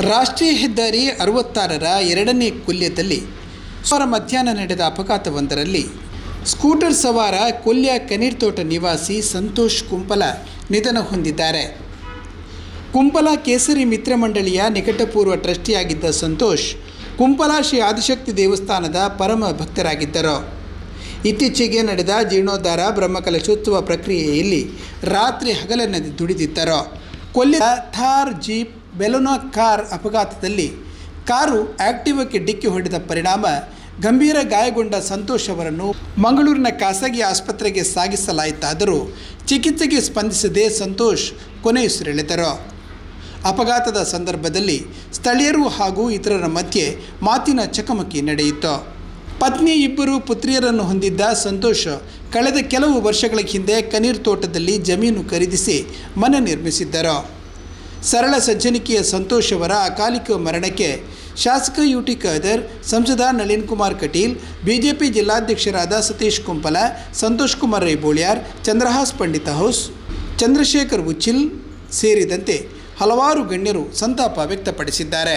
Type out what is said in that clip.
ರಾಷ್ಟ್ರೀಯ ಹೆದ್ದಾರಿ ಅರವತ್ತಾರರ ಎರಡನೇ ಕೊಲ್ಯದಲ್ಲಿ ಸೋಮವಾರ ಮಧ್ಯಾಹ್ನ ನಡೆದ ಅಪಘಾತವೊಂದರಲ್ಲಿ ಸ್ಕೂಟರ್ ಸವಾರ ಕೊಲ್ಯ ಕನೀರ್ತೋಟ ನಿವಾಸಿ ಸಂತೋಷ್ ಕುಂಪಲ ನಿಧನ ಹೊಂದಿದ್ದಾರೆ. ಕುಂಪಲ ಕೇಸರಿ ಮಿತ್ರ ಮಂಡಳಿಯ ನಿಕಟಪೂರ್ವ ಟ್ರಸ್ಟಿಯಾಗಿದ್ದ ಸಂತೋಷ್ ಕುಂಪಲ ಶ್ರೀ ಆದಿಶಕ್ತಿ ದೇವಸ್ಥಾನದ ಪರಮ ಭಕ್ತರಾಗಿದ್ದರು. ಇತ್ತೀಚೆಗೆ ನಡೆದ ಜೀರ್ಣೋದ್ಧಾರ ಬ್ರಹ್ಮಕಲಶೋತ್ಸವ ಪ್ರಕ್ರಿಯೆಯಲ್ಲಿ ರಾತ್ರಿ ಹಗಲನ್ನದೆ ದುಡಿದಿದ್ದರು. ಕೊಲ್ಲಿಯ ಥಾರ್ ಜೀಪ್ ಬೆಲೋನಾ ಕಾರ್ ಅಪಘಾತದಲ್ಲಿ ಕಾರು ಆಕ್ಟಿವಕ್ಕೆ ಡಿಕ್ಕಿ ಹೊಡೆದ ಪರಿಣಾಮ ಗಂಭೀರ ಗಾಯಗೊಂಡ ಸಂತೋಷ್ ಅವರನ್ನು ಮಂಗಳೂರಿನ ಖಾಸಗಿ ಆಸ್ಪತ್ರೆಗೆ ಸಾಗಿಸಲಾಯಿತಾದರೂ ಚಿಕಿತ್ಸೆಗೆ ಸ್ಪಂದಿಸದೆ ಸಂತೋಷ್ ಕೊನೆಯುಸಿರೆಳೆದರು ಅಪಘಾತದ ಸಂದರ್ಭದಲ್ಲಿ ಸ್ಥಳೀಯರು ಹಾಗೂ ಇತರರ ಮಧ್ಯೆ ಮಾತಿನ ಚಕಮಕಿ ನಡೆಯಿತು. ಪತ್ನಿ ಇಬ್ಬರು ಪುತ್ರಿಯರನ್ನು ಹೊಂದಿದ್ದ ಸಂತೋಷ್ ಕಳೆದ ಕೆಲವು ವರ್ಷಗಳ ಹಿಂದೆ ಕನೀರ್ ತೋಟದಲ್ಲಿ ಜಮೀನು ಖರೀದಿಸಿ ಮನೆ ನಿರ್ಮಿಸಿದ್ದರು. ಸರಳ ಸಜ್ಜನಿಕೆಯ ಸಂತೋಷ್ ಅವರ ಅಕಾಲಿಕ ಮರಣಕ್ಕೆ ಶಾಸಕ ಯು ಟಿ ಖಾದರ್, ಸಂಸದ ನಳಿನ್ ಕುಮಾರ್ ಕಟೀಲ್, ಬಿಜೆಪಿ ಜಿಲ್ಲಾಧ್ಯಕ್ಷರಾದ ಸತೀಶ್ ಕುಂಪಲ, ಸಂತೋಷ್ ಕುಮಾರ್ ರೈಬೋಳ್ಯಾರ್, ಚಂದ್ರಹಾಸ್ ಪಂಡಿತ ಹೌಸ್, ಚಂದ್ರಶೇಖರ್ ಉಚ್ಚಿಲ್ ಸೇರಿದಂತೆ ಹಲವಾರು ಗಣ್ಯರು ಸಂತಾಪ ವ್ಯಕ್ತಪಡಿಸಿದ್ದಾರೆ.